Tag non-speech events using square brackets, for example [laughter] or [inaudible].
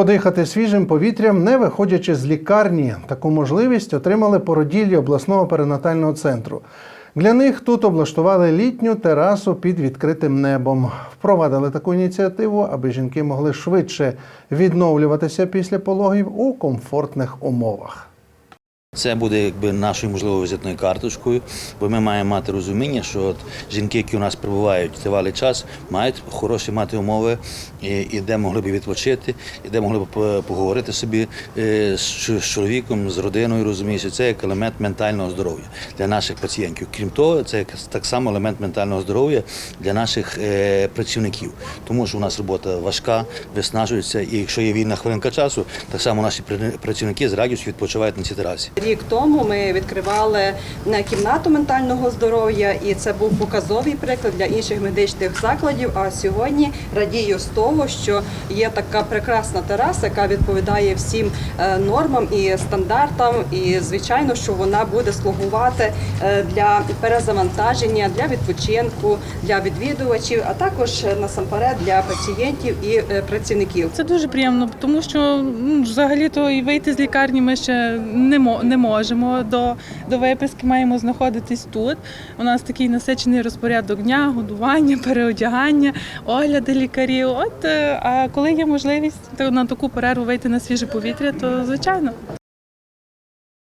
Подихати свіжим повітрям, не виходячи з лікарні. Таку можливість отримали породіллі обласного перинатального центру. Для них тут облаштували літню терасу під відкритим небом. Впровадили таку ініціативу, аби жінки могли швидше відновлюватися після пологів у комфортних умовах. Це буде якби нашою можливо візитною карточкою, бо ми маємо мати розуміння, що от жінки, які у нас перебувають тривалий час, мають хороші мати умови, і, і де могли б відпочити, і де могли б поговорити собі е, з, чоловіком, з родиною. Розумієш, це як елемент ментального здоров'я для наших пацієнтів. Крім того, це так само елемент ментального здоров'я для наших е, працівників, тому що у нас робота важка, виснажується, і якщо є вільна хвилинка часу, так само наші працівники з радістю відпочивають на цій терасі. Рік тому ми відкривали кімнату ментального здоров'я, і це був показовий приклад для інших медичних закладів. А сьогодні радію з того, що є така прекрасна тераса, яка відповідає всім е, нормам і стандартам. І звичайно, що вона буде слугувати е, для перезавантаження, для відпочинку, для відвідувачів, а також е, насамперед для пацієнтів і працівників. Це дуже приємно, тому що ну, взагалі-то і вийти з лікарні ми ще не, мо- не можемо. До, до виписки маємо знаходитись тут. У нас такий насичений розпорядок дня, годування, [laughs] переодягання, огляди лікарів. От е, а коли є можливість то на таку перерву вийти на свіже повітря, то звичайно.